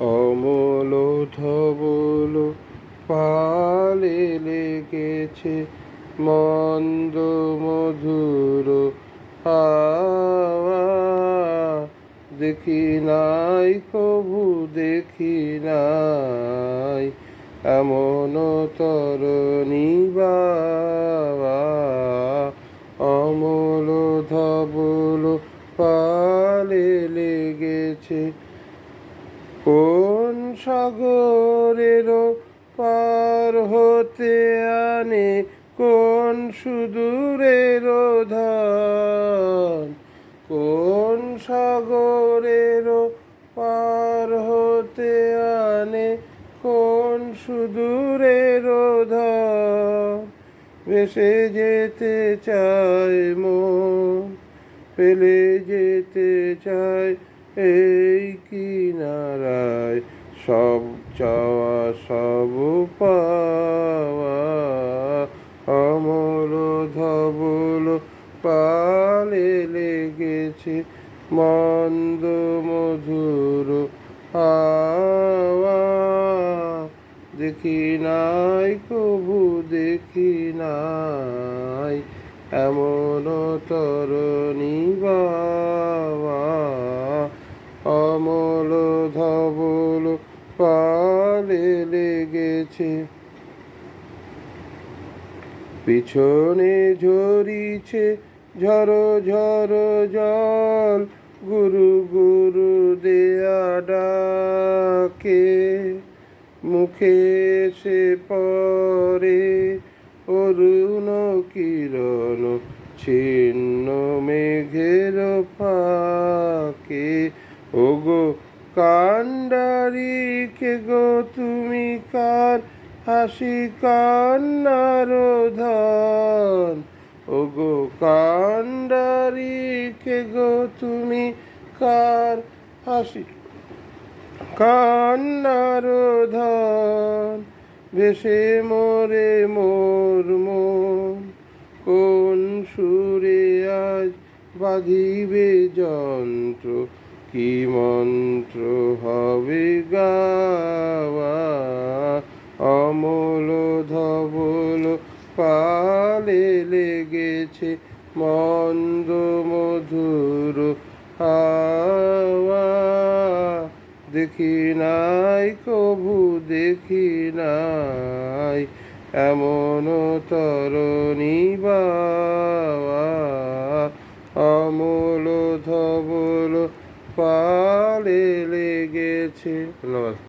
অমল ধবল পালে লেগেছে মন্দ মধুর হাওয়া। দেখি নাই কভু দেখি নাই, এমন তরণী বাবা। অমল ধবল পালে লেগেছে কোন সাগরের পার হতে আনে? কোন সুদূরের ধান? কোন সাগরের পার হতে আনে? কোন সুদূরের ধান? ভেসে যেতে চায় মন, ফেলে যেতে চায় এই কিনারায় সব চাওয়া, সব পাওয়া। অমল ধবল পালে লেগেছে মন্দ মধুর হাওয়া। দেখি নাই, কবু দেখি নাই, এমন তরণী বাবা অমল ধবল পালে লেগেছে। পিছনে ঝরিছে ঝড়ো ঝড়ো জল, গুরু গুরু দেয়া ডাকে। মুখে সে পরে অরুণ কিরণ, ছিন্ন মেঘের ফাঁকে ওগো কান্ডারি কে গো তুমি কার হাসি কান্নার ধন? ওগো কান্ডারি কে গো তুমি কার হাসি কান্নার ধন? ভেসে মোরে মোর মন, কোন সুরে আজ বাঁধিবে যন্ত্র? কি মন্ত্র হবে গাওয়া? অমল ধবল পালে লেগেছে মন্দ মধুর হাওয়া। দেখি নাই কভু দেখি নাই এমন তরণী বাবা অমল ধবল পালে লেগেছে ধন্যবাদ